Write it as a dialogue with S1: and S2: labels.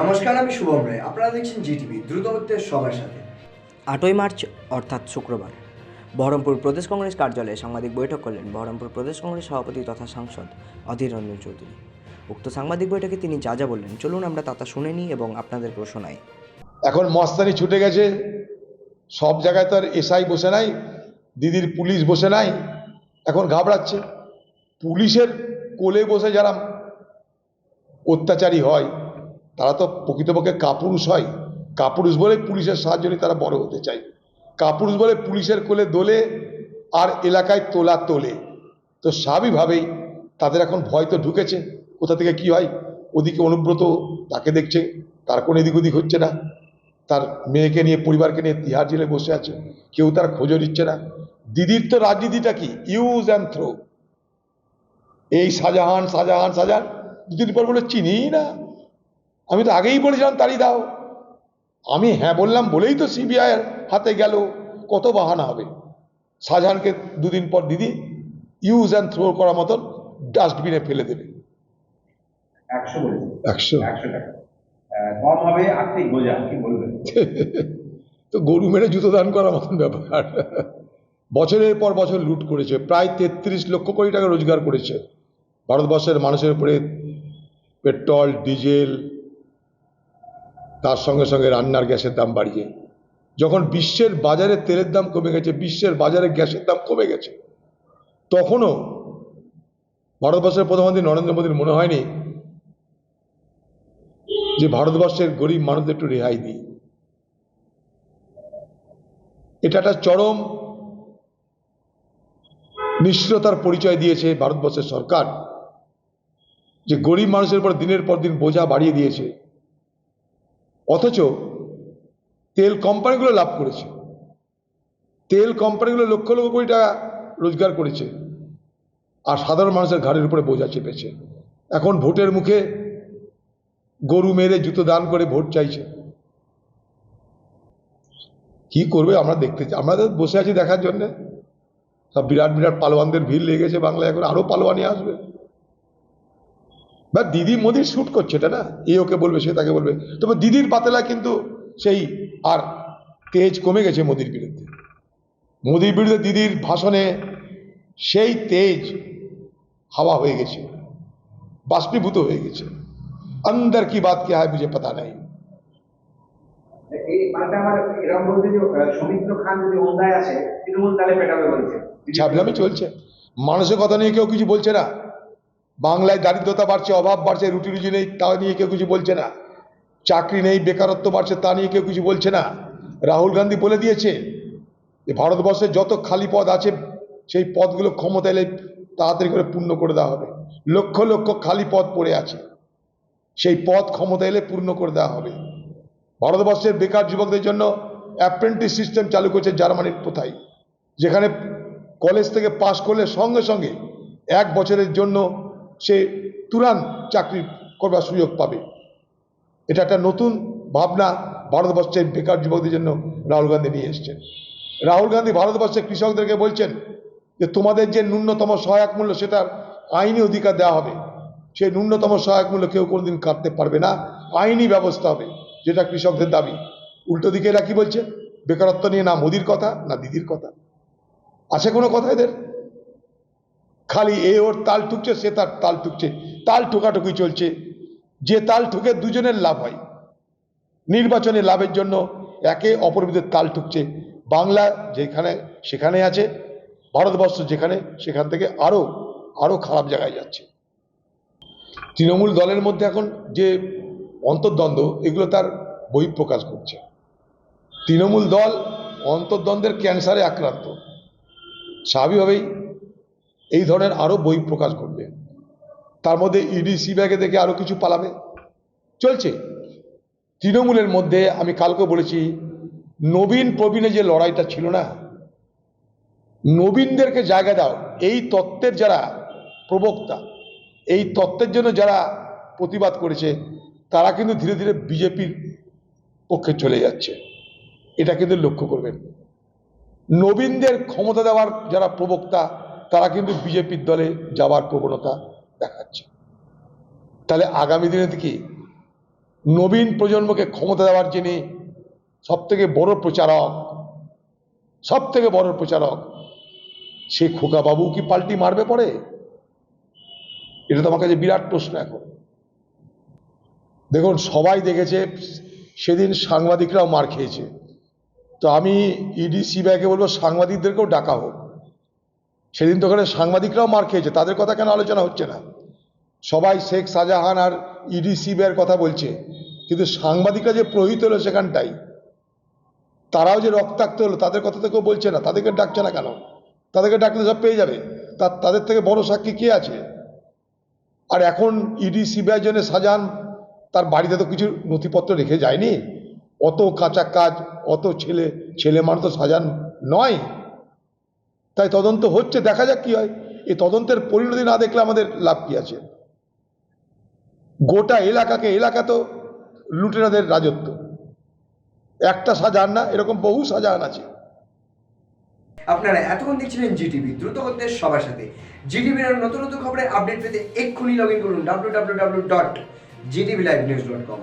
S1: নমস্কার, আমি শুভম রায়। আপনারা দেখছেন জিটিভি দ্রুত হচ্ছে সবার সাথে।
S2: আটই মার্চ, অর্থাৎ শুক্রবার, বহরমপুর প্রদেশ কংগ্রেস কার্যালয়ে সাংবাদিক বৈঠক করলেন বহরমপুর প্রদেশ কংগ্রেস সভাপতি তথা সাংসদ অধীর রঞ্জন চৌধুরী। উক্ত সাংবাদিক বৈঠকে তিনি যা যা বললেন, চলুন আমরা তা তা শুনে নিই এবং আপনাদের শোনাই।
S3: এখন মস্তানি ছুটে গেছে, সব জায়গায় তো আর এসআই বসে নাই, দিদির পুলিশ বসে নাই, এখন ঘাবড়াচ্ছে। পুলিশের কোলে বসে যারা অত্যাচারী হয় তারা তো প্রকৃতপক্ষে কাপুরুষ হয়। কাপুরুষ বলে পুলিশের সাহায্য নিয়ে তারা বড় হতে চায়। কাপুরুষ বলে পুলিশের কোলে দোলে আর এলাকায় তোলা তোলে। তো স্বাভাবিকভাবেই তাদের এখন ভয় তো ঢুকেছে। কোথা থেকে কি হয়? ওদিকে অনুব্রত তাকে দেখছে। তার কোনো এদিক ওদিক হচ্ছে না। তার মেয়েকে নিয়ে, পরিবারকে নিয়ে তিহার জেলে বসে আছে। কেউ তার খোঁজও নিচ্ছে না। দিদির তো রাজনীতিটা কি? ইউজ অ্যান্ড থ্রো এই শাহজাহান শাহজাহান শাহজাহান, দুদিন পর বলে চিনিই না। আমি তো আগেই বলেছিলাম তাড়ি দাও। আমি হ্যাঁ বললাম বলেই তো সিবিআইয়ের হাতে গেল কত বাহানা হবে। শাহজাহানকে দুদিন পর দিদি ইউজ অ্যান্ড থ্রো করার মতন ডাস্টবিনে ফেলে দেবে।
S4: একশো
S3: একশো।
S4: একশো টাকা। কম হবে আর্থিক বোঝা কি বলবেন?
S3: তো গরু মেরে জুতো দান করার মতন ব্যাপার। বছরের পর বছর লুট করেছে প্রায় তেত্রিশ লক্ষ কোটি টাকা রোজগার করেছে। ভারতবর্ষের মানুষের উপরে পেট্রোল ডিজেল তার সঙ্গে সঙ্গে রান্নার গ্যাসের দাম বাড়িয়ে। যখন বিশ্বের বাজারে তেলের দাম কমে গেছে, বিশ্বের বাজারে গ্যাসের দাম কমে গেছে, তখনও ভারতবর্ষের প্রধানমন্ত্রী নরেন্দ্র মোদীর মনে হয়নি যে ভারতবর্ষের গরিব মানুষদের একটু রেহাই দিই। এটা একটা চরম নিশ্চয়তার পরিচয় দিয়েছে ভারতবর্ষের সরকার, যে গরিব মানুষের উপর দিনের পর দিন বোঝা বাড়িয়ে দিয়েছে। অথচ তেল কোম্পানিগুলো লাভ করেছে। তেল কোম্পানিগুলো লক্ষ লক্ষ কোটি টাকা রোজগার করেছে আর সাধারণ মানুষের ঘাড়ের উপরে বোঝা চেপেছে। এখন ভোটের মুখে গরু মেরে জুতো দান করে ভোট চাইছে। কি করবে আমরা দেখতে চাই আমরা তো বসে আছি দেখার জন্যে। সব বিরাট বিরাট পালোয়ানদের ভিড় লেগেছে বাংলায়, এখন আরও পালোয়ানি আসবে। বা দিদি মোদির শ্যুট করছে এটা না? এ ওকে বলবে সে তাকে বলবে। তবে দিদির পাতলা কিন্তু সেই আর তেজ কমে গেছে মোদির বিরুদ্ধে। মোদির বিরুদ্ধে দিদির ভাষণে সেই তেজ হাওয়া হয়ে গেছে বাষ্পীভূত হয়ে গেছে।
S4: অন্দর কি বাত কে হয় বুঝে পাতা নাই।
S3: ছাবলামি চলছে। মানুষের কথা নিয়ে কেউ কিছু বলছে না। বাংলায় দারিদ্রতা বাড়ছে, অভাব বাড়ছে, রুটি রুজি নেই, তা নিয়ে কেউ কিছু বলছে না। চাকরি নেই, বেকারত্ব বাড়ছে, তা নিয়ে কেউ কিছু বলছে না। রাহুল গান্ধী বলে দিয়েছে যে, ভারতবর্ষে যত খালি পদ আছে, সেই পদগুলো ক্ষমতা এলে তাড়াতাড়ি করে পূর্ণ করে দেওয়া হবে। লক্ষ লক্ষ খালি পদ পড়ে আছে। সেই পদ ক্ষমতা এলে পূর্ণ করে দেওয়া হবে। ভারতবর্ষের বেকার যুবকদের জন্য অ্যাপ্রেন্টিস সিস্টেম চালু করেছে জার্মানির প্রথায়, যেখানে কলেজ থেকে পাশ করলে সঙ্গে সঙ্গে এক বছরের জন্য সে তুরান চাকরি করবার সুযোগ পাবে। এটা একটা নতুন ভাবনা ভারতবর্ষের বেকার যুবকদের জন্য রাহুল গান্ধী নিয়ে এসছেন। রাহুল গান্ধী ভারতবর্ষের কৃষকদেরকে বলছেন যে, তোমাদের যে ন্যূনতম সহায়ক মূল্য, সেটার আইনি অধিকার দেওয়া হবে। সেই ন্যূনতম সহায়ক মূল্য কেউ কোনোদিন কাটতে পারবে না। আইনি ব্যবস্থা হবে, যেটা কৃষকদের দাবি। উল্টো দিকে এরা কি বলছে? বেকারত্ব নিয়ে না মোদির কথা, না দিদির কথা। আছে কোনো কথা এদের? খালি এ ওর তাল ঠুকছে সে তার তাল ঠুকছে তাল ঠোকাঠুকি চলছে। যে তাল ঠুকে দুজনের লাভ হয়। নির্বাচনে লাভের জন্য একে অপরবিদের তাল ঠুকছে বাংলা যেখানে, সেখানে আছে। ভারতবর্ষ যেখানে, সেখান থেকে আরও আরও খারাপ জায়গায় যাচ্ছে। তৃণমূল দলের মধ্যে এখন যে অন্তর্দ্বন্দ্ব, এগুলো তার বহিঃপ্রকাশ করছে। তৃণমূল দল অন্তর্দ্বন্দ্বের ক্যান্সারে আক্রান্ত। স্বাভাবিকভাবেই এই ধরনের আরও বই প্রকাশ ঘটবে তার মধ্যে ইডি সিবিআইকে দেখে আরও কিছু পালাবে। চলছে। তৃণমূলের মধ্যে আমি কালকে বলেছি, নবীন প্রবীণে যে লড়াইটা ছিল না, নবীনদেরকে জায়গা দাও। এই তত্ত্বের যারা প্রবক্তা, এই তত্ত্বের জন্য যারা প্রতিবাদ করেছে, তারা কিন্তু ধীরে ধীরে বিজেপির পক্ষে চলে যাচ্ছে। এটা কিন্তু লক্ষ্য করবেন। নবীনদের ক্ষমতা দেওয়ার যারা প্রবক্তা তারা কিন্তু বিজেপির দলে যাওয়ার প্রবণতা দেখাচ্ছে। তাহলে আগামী দিনে কি নবীন প্রজন্মকে ক্ষমতা দেওয়ার যিনি সব থেকে বড় প্রচারক সব থেকে বড় প্রচারক সে খোকা বাবু কি পাল্টি মারবে পরে? এটা তো আমার কাছে বিরাট প্রশ্ন এখন। দেখুন, সবাই দেখেছে, সেদিন সাংবাদিকরাও মার খেয়েছে। তো আমি ইডি সিবিআইকে বলব, সাংবাদিকদেরকেও ডাকা হোক। সেদিন তো ওখানে সাংবাদিকরাও মার খেয়েছে, তাদের কথা কেন আলোচনা হচ্ছে না? সবাই শেখ শাহজাহান আর ইডি সিবিআইয়ের কথা বলছে, কিন্তু সাংবাদিকরা যে প্রহিত হলো সেখানটাই, তারাও যে রক্তাক্ত হলো, তাদের কথা তো কেউ বলছে না, তাদেরকে ডাকছে না কেন? তাদেরকে ডাকলে সব পেয়ে যাবে, তা তাদের থেকে বড় সাক্ষী কে আছে? আর এখন ইডি সিবিআই জন্য শাহজাহান তার বাড়িতে তো কিছু নথিপত্র রেখে যায়নি? অত কাঁচা কাজ, অত ছেলে ছেলে মানুষ তো শাহজাহান নয়। তাই তদন্ত হচ্ছে, দেখা যাক কি হয়। এই তদন্তের পরিণতি না দেখলে আমাদের লাভ কি আছে? গোটা এলাকাকে, এলাকা তো লুটেরাদের রাজত্ব। একটা শাহজাহান না, এরকম বহু শাহজাহান আছে।
S1: আপনারা এতক্ষণ দেখছিলেন জিটিভি, দ্রুত হচ্ছে সবার সাথে। জিটিভির নতুন নতুন খবরের আপডেট পেতে এক্ষুনি লগ ইন করুন W W W dot GTV live news dot com